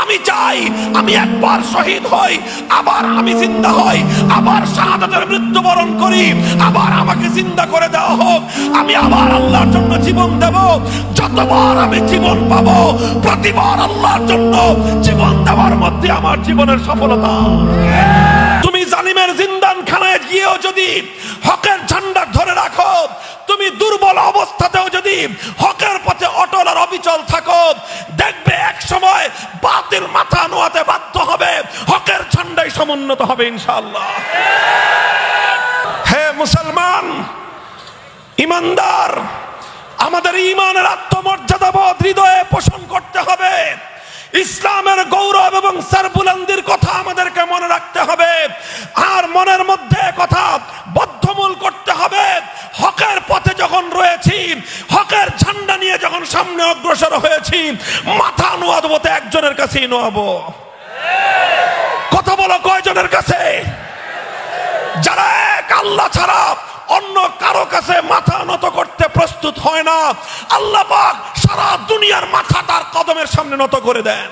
আমি চাই আমি একবার শহীদ হই, আবার আমি জিন্দা হই, আবার শাহাদাতের মৃত্যুবরণ করি, আবার আমাকে জিন্দা করে দেওয়া হোক, আমি আবার আল্লাহর জন্য জীবন দেব, যতবার আমি জীবন পাবো, প্রতিবার আল্লাহর জন্য জীবন দেওয়ার মধ্যে আমার জীবনের সফলতা। তুমি জালিমের জিন্দানখানায় গিয়েও যদি হকের ঝান্ডা ধরে রাখো, তুমি দুর্বল অবস্থাতেও যদি হকের পথে অটল আর অবিচল থাকো, দেখবে এক সময় বাতিল মাথা নোয়াতে বাধ্য হবে, হকের ঝান্ডাই সমুন্নত হবে ইনশাআল্লাহ। হে মুসলমান, ইমানদার, আমাদের ইমানের আত্মমর্যাদা বোধ হৃদয়ে পোষণ করতে হবে। ইসলামের গৌরব এবং সারবুলন্দির কথা আমাদেরকে মনে রাখতে হবে। আর মনের মধ্যে কথা বদ্ধমূল করতে হবে, হকের সামনে অগ্রসর হয়েছি, মাথা নোয়াবো তো একজনের কাছেই নোয়াবো। কথা বলো কয়জনের কাছে? যারা এক আল্লাহ ছাড়া অন্য কারও কাছে মাথা নত করতে প্রস্তুত হয় না, আল্লাহ পাক সারা দুনিয়ার মাথা তার কদমের সামনে নত করে দেন।